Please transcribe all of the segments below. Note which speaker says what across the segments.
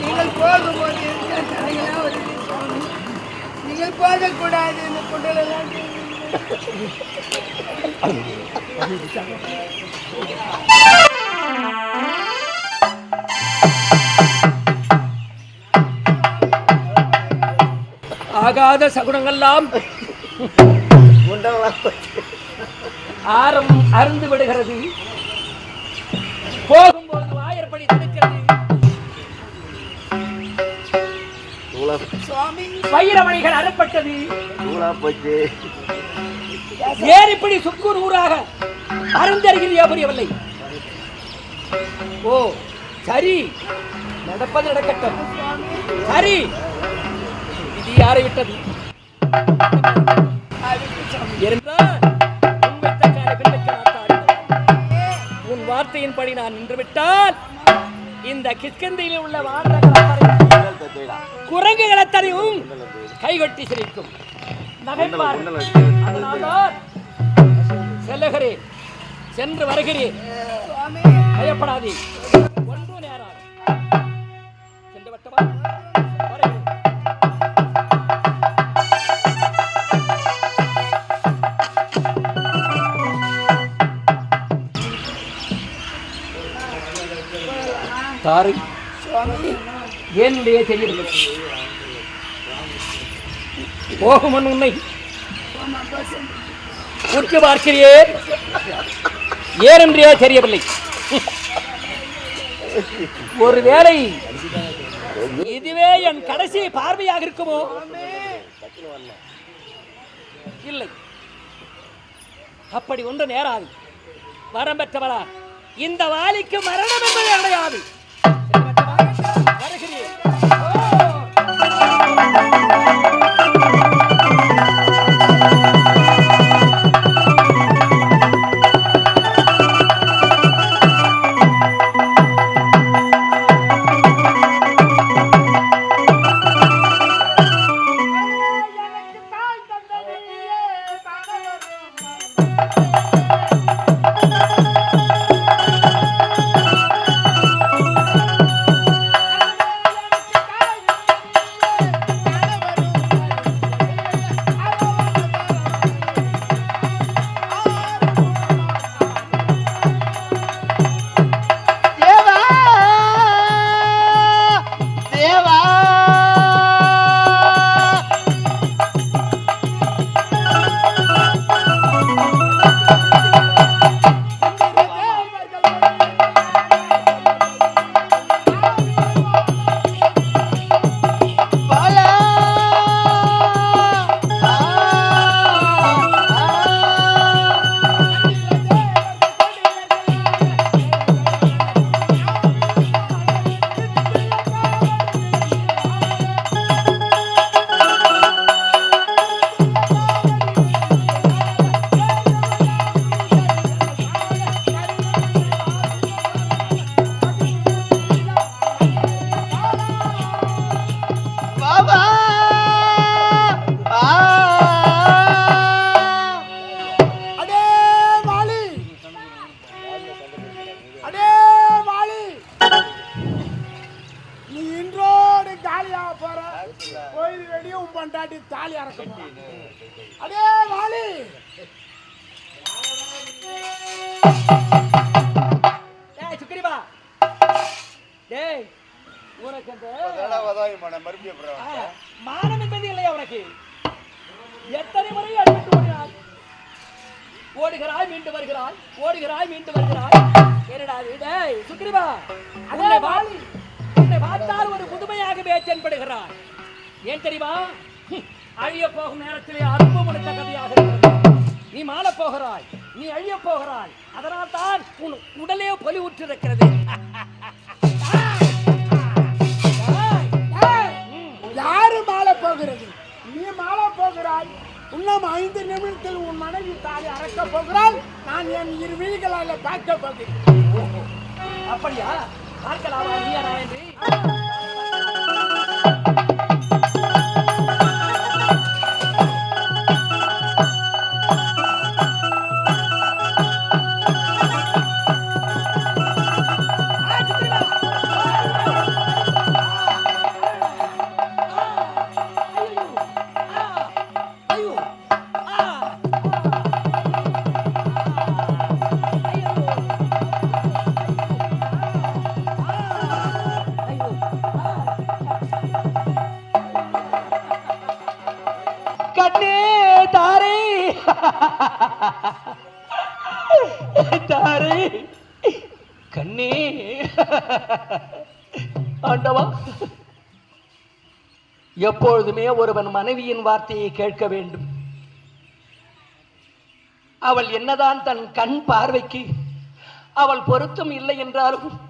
Speaker 1: நீங்கள் போகும்போது என் தலையெல்லாம் ஒரு சுவாமி நீங்கள் போகக்கூடாது இந்த குண்டலெல்லாம்
Speaker 2: ஆகாத சகுனங்கள்லாம் ஆரம் அருந்து விடுகிறது. வைரமணிகள் அறப்பட்டது.
Speaker 3: போச்சு
Speaker 2: ஏறிப்படி சுக்கூர் ஊராக அருந்தருகிறியா புரியவில்லை ஓ சரி. நடப்பது நடக்கட்டும். சரி. இது யாரை விட்டது இருந்தால் உன் வார்த்தையின்படி நான் நின்றுவிட்டால் இந்த கிஷ்கந்தையில் உள்ள வானரங்கள் குரங்குகள் அத்தனையும் கைகொட்டி சிரிக்கும். அதனால்தான் செல்லுகிறேன். சென்று வருகிறேன். பயப்படாதே. ஒன்று நேரம் சென்று வட்டமா? தாரை.
Speaker 1: சுவாமி
Speaker 2: என்னுடைய தெரியும் போகுமன் உன்னை. உற்று பார்க்கிறேன் ஏனென்றே தெரியவில்லை. ஒருவேளை இதுவே என் கடைசி பார்வையாக இருக்குமோ? இல்லை. அப்படி ஒன்று நேராது. வரம் பெற்றவரா இந்த வாலிக்கு மரணம் என்பது அடையாது. ஓ!
Speaker 3: தேவா
Speaker 2: மானம் என்பது இல்லையா உனக்கு? எத்தனை முறை அடிபட்டு ஓடினாய்? ஓடுகிறாய் மீண்டு வருகிறாய் ஓடுகிறாய் மீண்டு வருகிறாய். என்னடா இது? டேய் சுக்கிரிபா உன்னை வாலி உன்னை பார்த்தால் ஒரு புதுமையாகவே தென்படுகிறாய் ஏன் தெரியுமா? அழிய போகும் நேரத்திலே அன்பு முடித்த கதையாக நீ மாள போகிறாய். நீ அழிய போகிறாய். அதனால் தான் உன் உடலே பொலிவுற்றிருக்கிறது டேய்,
Speaker 1: ஏய், யாரு மாலை போகிறது? நீ மாலை போகிறாய். இன்னும் ஐந்து நிமிடத்தில் உன் மனைவி தாலி அறக்க போகிறாள். நான் என் இரு விழிகளால் பார்க்க போகிறேன்.
Speaker 2: அப்படியா? பார்க்கலாமா? நான் என்று? தாரே. கண்ணே. ஆண்டவா எப்பொழுதுமே ஒருவன் மனைவியின் வார்த்தையை கேட்க வேண்டும். அவள் என்னதான் தன் கண் பார்வைக்கு அவள் பொருத்தம் இல்லை என்றாலும்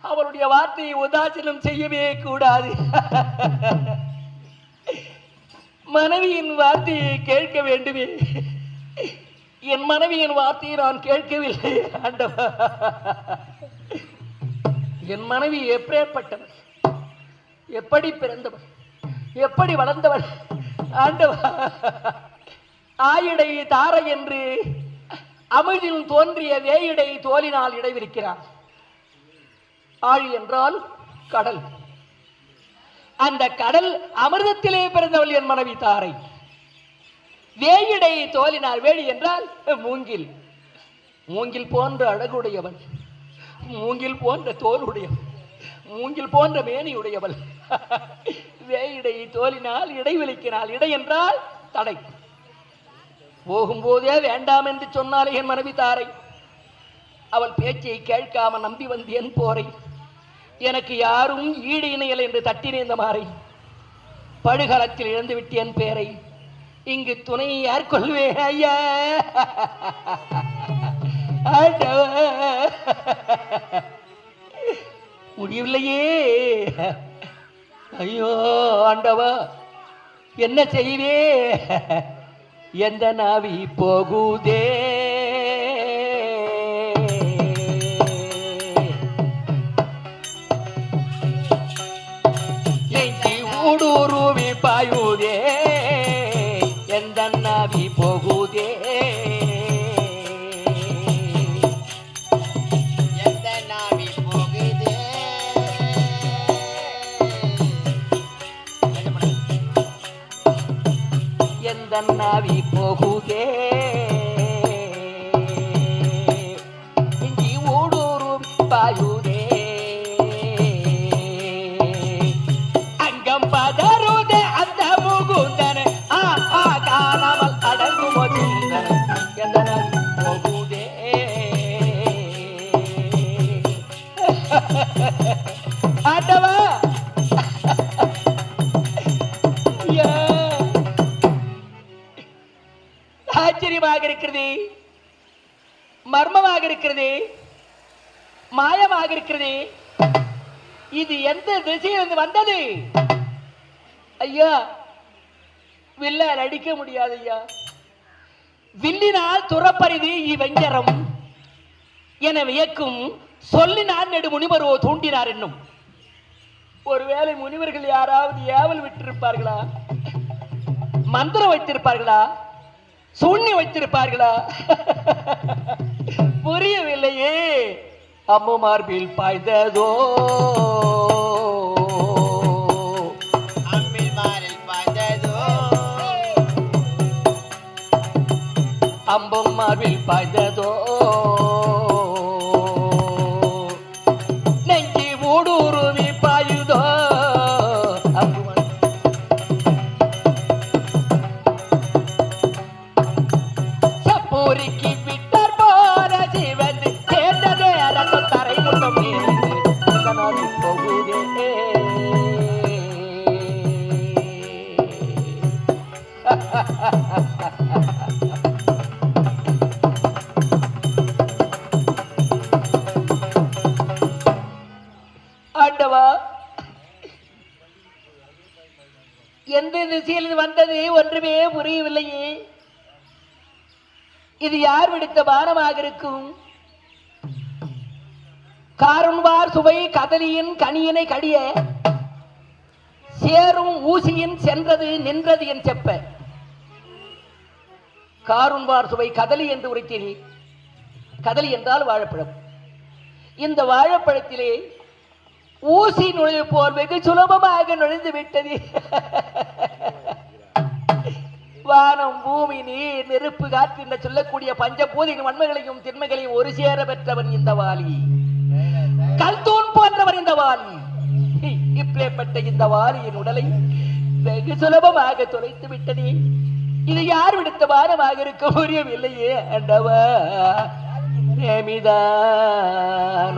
Speaker 2: அவளுடைய வார்த்தையை உதாசீனம் செய்யவே கூடாது. மனைவியின் வார்த்தையை கேட்க வேண்டுமே. என் மனைவியின் வார்த்தையை நான் கேட்கவில்லை ஆண்டவா. என் மனைவி எப்பேற்பட்டவள்? எப்படி பிறந்தவள்? எப்படி வளர்ந்தவள்? ஆண்டவா. ஆயிடை தாரை என்று அமிழ்தில் தோன்றிய வேயிடை தோலினால் இடைவிருக்கிறார் ஆழி என்றால் கடல். அந்த கடல் அமிர்தத்திலே பிறந்தவள் என் மனைவி தாரை. வேயிடை தோலினார் வேடி என்றால் மூங்கில். மூங்கில் போன்ற அழகுடையவள். மூங்கில் போன்ற தோலுடையவள். மூங்கில் போன்ற மேனியுடையவள். வேயிடை தோலினால் இடைவெளிக்கினால் இடை என்றால் தடை. போகும்போதே வேண்டாம் என்று சொன்னாலே என் மனைவி தாரை. அவள் பேச்சை கேட்காம நம்பி வந்தேன் போரை. எனக்கு யாரும் ஈடு இணையல் என்று தட்டினேந்த மாறை படுகளத்தில் இழந்து விட்டேன் பேரை இங்கு துணை யார் கொள்வேன் ஐயா! ஆண்டவா. முடியவில்லையே ஐயோ ஆண்டவா என்ன செய்வே? எந்த நாவி போகுதே? பாயுதே எந்த நாவி போகுதே?
Speaker 3: எந்த நாவி போகுதே?
Speaker 2: ஐயா. ஆச்சரியமாக இருக்கிறது. மர்மமாக இருக்கிறது. மாயமாக இருக்கிறது. இது எந்த திசையிலிருந்து வந்தது? ஐயா வில்ல அடிக்க முடியாது ஐயா வில்லினால் துறப்பரிது இவ்வெஞ்சரம் என வியக்கும் சொல்லினார் நெடு முனிவரோ தூண்டினார் என்னும். ஒருவேளை முனிவர்கள் யாராவது ஏவல் விட்டிருப்பார்களா? மந்திரம் வைத்திருப்பார்களா? சூன்யம் வைத்திருப்பார்களா? புரியவில்லையே. அம்மு மார்பில் பாய்ந்ததோ. அம்பும் மார்பில் பாய்ந்ததோ? எந்த திசையில் வந்தது ஒன்றுமே புரியவில்லையே. இது யார் விடுத்த பானமாக இருக்கும்? காருண்வார் சுவை கதலியின் கனியினை கடிய சேரும் ஊசியின் சென்றது நின்றது என் செப்ப. காருண்வார் சுவை கதலி என்று உரைத்தீர்கள் கதலி என்றால் வாழைப்பழம். இந்த வாழைப்பழத்திலே ஊசி நுழைவு போர் வெகு சுலபமாக நுழைந்து விட்டது. வானம் பூமி நீர் நெருப்பு காற்று என்று சொல்லக்கூடிய பஞ்சபூதியின் வன்மைகளையும் திண்மைகளையும் ஒரு சேர பெற்றவன் இந்த வாலி. கல்தூன் போன்றவன் இந்த வாலி. இப்பேற்பட்ட இந்த வாலியின் உடலை வெகு சுலபமாக துளைத்து விட்டதே. இது யார் விடுத்த வாரமாக இருக்க புரியவில்லையே அண்டவா நேமிதான்